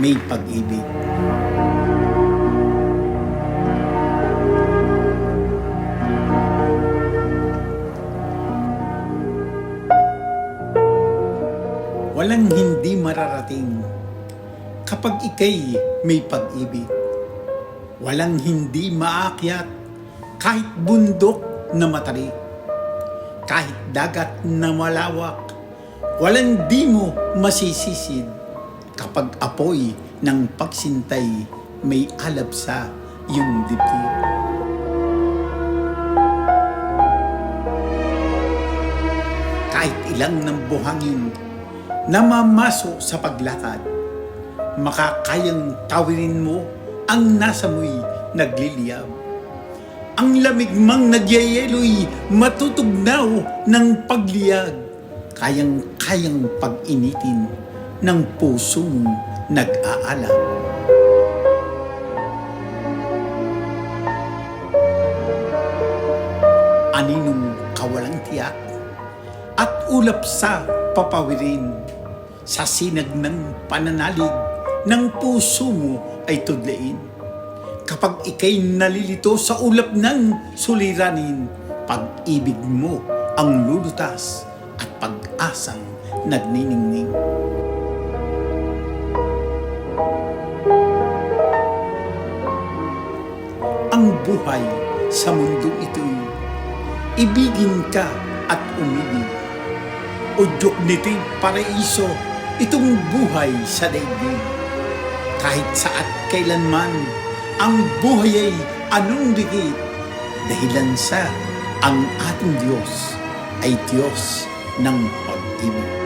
may pag-ibig. Walang hindi mararating kapag ikay may pag-ibig. Walang hindi maakyat kahit bundok na matarik, kahit dagat na malawak. Walang di mo masisisid kapag apoy ng pagsintay may alab sa iyong dibdib. Kahit ilang ng buhangin namamaso sa paglakad, makakayang tawirin mo ang nasa mo'y nagliliyab. Ang lamig mang nagyayelo'y matutugnaw ng pagliyag, kayang-kayang pag-initin ng pusong nag-aalab. Aninong kawalang tiyak at ulap sa papawirin sa sinag ng pananalig ng puso mo ay tudlain. Kapag ikay nalilito sa ulap ng suliranin, pag-ibig mo ang lulutas at pag-asang nagniningning. Ang buhay sa mundong ito'y ibigin ka at umibig. Udyok nito'y paraiso, itong buhay sa daigdig. Kahit sa at kailanman, ang buhay ay anong dikit, dahilan sa ang ating Diyos ay Diyos ng pag-ibig.